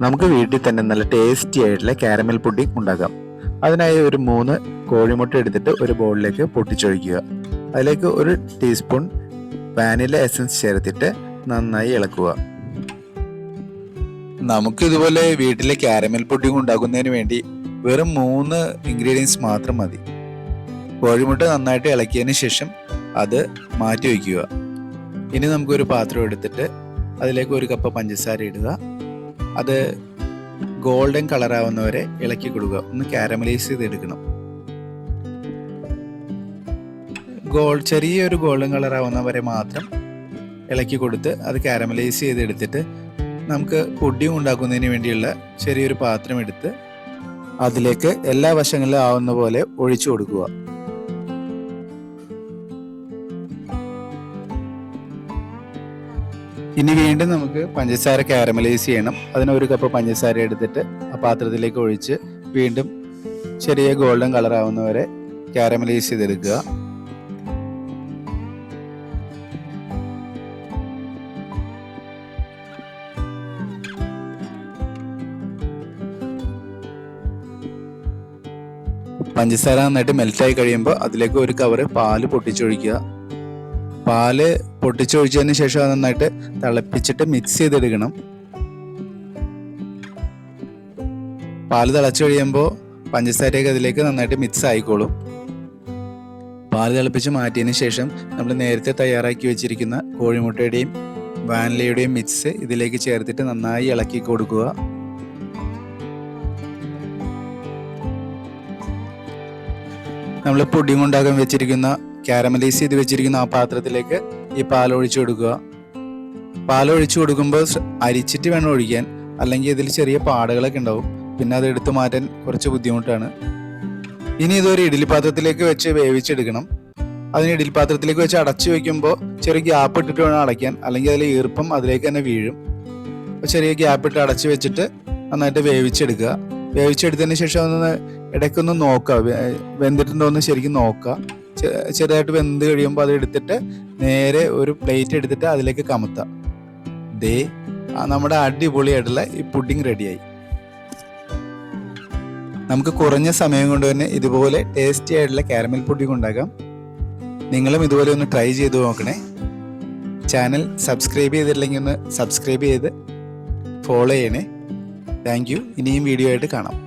നമുക്ക് വീട്ടിൽ തന്നെ നല്ല ടേസ്റ്റി ആയിട്ടുള്ള കാരമൽ പുഡിംഗ് ഉണ്ടാക്കാം. അതിനായി ഒരു മൂന്ന് കോഴിമുട്ട എടുത്തിട്ട് ഒരു ബൗളിലേക്ക് പൊട്ടിച്ചൊഴിക്കുക. അതിലേക്ക് ഒരു ടീസ്പൂൺ വാനില എസൻസ് ചേർത്തിട്ട് നന്നായി ഇളക്കുക. നമുക്ക് ഇതുപോലെ വീട്ടിലെ കാരമൽ പുഡിംഗ് ഉണ്ടാക്കുന്നതിന് വേണ്ടി വെറും മൂന്ന് ഇൻഗ്രീഡിയൻസ് മാത്രം മതി. കോഴിമുട്ട നന്നായിട്ട് ഇളക്കിയതിന് ശേഷം അത് മാറ്റി വയ്ക്കുക. ഇനി നമുക്കൊരു പാത്രം എടുത്തിട്ട് അതിലേക്ക് ഒരു കപ്പ് പഞ്ചസാര ഇടുക. അത് ഗോൾഡൻ കളർ ആവുന്നവരെ ഇളക്കി കൊടുക്കുക. ഒന്ന് കാരമലൈസ് ചെയ്തെടുക്കണം ഗോൾ ചെറിയൊരു ഗോൾഡൻ കളർ ആവുന്ന വരെ മാത്രം ഇളക്കി കൊടുത്ത് അത് കാരമലൈസ് ചെയ്തെടുത്തിട്ട് നമുക്ക് പൊടിയും ഉണ്ടാക്കുന്നതിന് വേണ്ടിയുള്ള ചെറിയൊരു പാത്രം എടുത്ത് അതിലേക്ക് എല്ലാ വശങ്ങളിലും ആവുന്ന പോലെ ഒഴിച്ചു കൊടുക്കുക. ഇനി വീണ്ടും നമുക്ക് പഞ്ചസാര കാരമലൈസ് ചെയ്യണം. അതിന് ഒരു കപ്പ് പഞ്ചസാര എടുത്തിട്ട് ആ പാത്രത്തിലേക്ക് ഒഴിച്ച് വീണ്ടും ചെറിയ ഗോൾഡൻ കളർ ആവുന്നവരെ കാരമലൈസ് ചെയ്തെടുക്കുക. പഞ്ചസാര നന്നായിട്ട് മെൽറ്റായി കഴിയുമ്പോൾ അതിലേക്ക് ഒരു കവറ് പാൽ പൊട്ടിച്ചൊഴിക്കുക. പാൽ പൊട്ടിച്ചൊഴിച്ചതിന് ശേഷം അത് നന്നായിട്ട് തിളപ്പിച്ചിട്ട് മിക്സ് ചെയ്തെടുക്കണം. പാൽ തിളച്ചു കഴിയുമ്പോൾ പഞ്ചസാരയൊക്കെ അതിലേക്ക് നന്നായിട്ട് മിക്സ് ആയിക്കോളും. പാൽ തിളപ്പിച്ച് മാറ്റിയതിന് ശേഷം നമ്മൾ നേരത്തെ തയ്യാറാക്കി വെച്ചിരിക്കുന്ന കോഴിമുട്ടയുടെയും വാനിലയുടെയും മിക്സ് ഇതിലേക്ക് ചേർത്തിട്ട് നന്നായി ഇളക്കി കൊടുക്കുക. നമ്മൾ പൊടിയും കൊണ്ടാകാൻ വെച്ചിരിക്കുന്ന കാരമലൈസ് ചെയ്ത് വെച്ചിരിക്കുന്ന ആ പാത്രത്തിലേക്ക് ഈ പാൽ ഒഴിച്ചു കൊടുക്കുക. പാൽ ഒഴിച്ചു കൊടുക്കുമ്പോൾ അരിച്ചിട്ട് വേണം ഒഴിക്കാൻ. അല്ലെങ്കിൽ ഇതിൽ ചെറിയ പാടുകളൊക്കെ ഉണ്ടാവും. പിന്നെ അത് എടുത്തു മാറ്റാൻ കുറച്ച് ബുദ്ധിമുട്ടാണ്. ഇനി ഇതൊരു ഇഡ്ഡലി പാത്രത്തിലേക്ക് വെച്ച് വേവിച്ചെടുക്കണം. അതിന് ഇഡ്ഡലി പാത്രത്തിലേക്ക് വെച്ച് അടച്ചു വെക്കുമ്പോൾ ചെറിയ ഗ്യാപ്പ് ഇട്ടിട്ട് വേണം അടയ്ക്കാൻ. അല്ലെങ്കിൽ അതിൽ ഈർപ്പം അതിലേക്ക് തന്നെ വീഴും. ചെറിയ ഗ്യാപ്പ് ഇട്ട് അടച്ചു വെച്ചിട്ട് നന്നായിട്ട് വേവിച്ചെടുക്കുക. വേവിച്ചെടുത്തതിന് ശേഷം ഒന്ന് ഇടയ്ക്കൊന്ന് നോക്കുക. വെന്തിട്ടുണ്ടോ എന്ന് ശരിക്കും നോക്കുക. ചെറുതായിട്ട് വെന്ത് കഴിയുമ്പോൾ അത് എടുത്തിട്ട് നേരെ ഒരു പ്ലേറ്റ് എടുത്തിട്ട് അതിലേക്ക് കമത്താം. ദേ നമ്മുടെ അടിപൊളിയായിട്ടുള്ള ഈ പുഡിംഗ് റെഡിയായി. നമുക്ക് കുറഞ്ഞ സമയം കൊണ്ട് തന്നെ ഇതുപോലെ ടേസ്റ്റി ആയിട്ടുള്ള കാരമൽ പുഡിംഗ് ഉണ്ടാക്കാം. നിങ്ങളും ഇതുപോലെ ഒന്ന് ട്രൈ ചെയ്ത് നോക്കണേ. ചാനൽ സബ്സ്ക്രൈബ് ചെയ്തിട്ടില്ലെങ്കിൽ ഒന്ന് സബ്സ്ക്രൈബ് ചെയ്ത് ഫോളോ ചെയ്യണേ. Thank you. ഇനിയും വീഡിയോ ആയിട്ട് കാണാം.